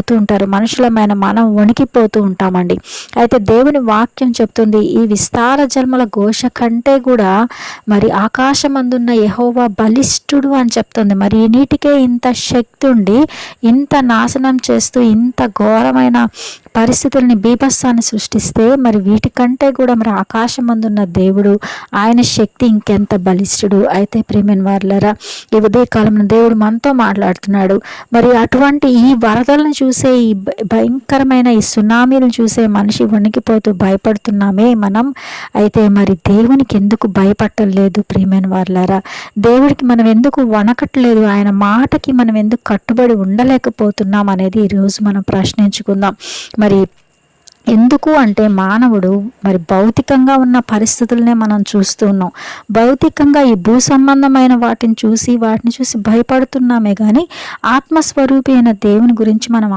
వణికిపోతూ ఉంటారు. మనుషులమైన మనం వణికిపోతూ ఉంటామండి. అయితే దేవుని వాక్యం చెప్తుంది ఈ విస్తార జన్మల ఘోష కంటే కూడా మరి ఆకాశమందున్న యహోవా బలిష్ఠుడు అని చెప్తుంది. మరి ఈ నీటికే ఇంత శక్తి ఉండి ఇంత నాశనం చేస్తూ ఇంత ఘోరమైన పరిస్థితుల్ని బీభత్సాన్ని సృష్టిస్తే మరి వీటికంటే కూడా మరి ఆకాశం అందున్న దేవుడు ఆయన శక్తి ఇంకెంత బలిష్ఠుడు. అయితే ప్రేమిన్ వార్లరా ఈ ఉదయకాలంలో దేవుడు మనతో మాట్లాడుతున్నాడు. మరి అటువంటి ఈ వరదలను చూసే ఈ భయంకరమైన ఈ సునామీలను చూసే మనిషి వణికిపోతూ భయపడుతున్నామే మనం. అయితే మరి దేవునికి ఎందుకు భయపట్టలేదు ప్రియమైన వార్లారా? దేవుడికి మనం ఎందుకు వణకట్లేదు? ఆయన మాటకి మనం ఎందుకు కట్టుబడి ఉండలేకపోతున్నాం అనేది ఈరోజు మనం ప్రశ్నించుకుందాం. మరి ఎందుకు అంటే మానవుడు మరి భౌతికంగా ఉన్న పరిస్థితులనే మనం చూస్తున్నాం. భౌతికంగా ఈ భూ సంబంధమైన వాటిని చూసి వాటిని చూసి భయపడుతున్నామే కానీ ఆత్మస్వరూపి అయిన దేవుని గురించి మనం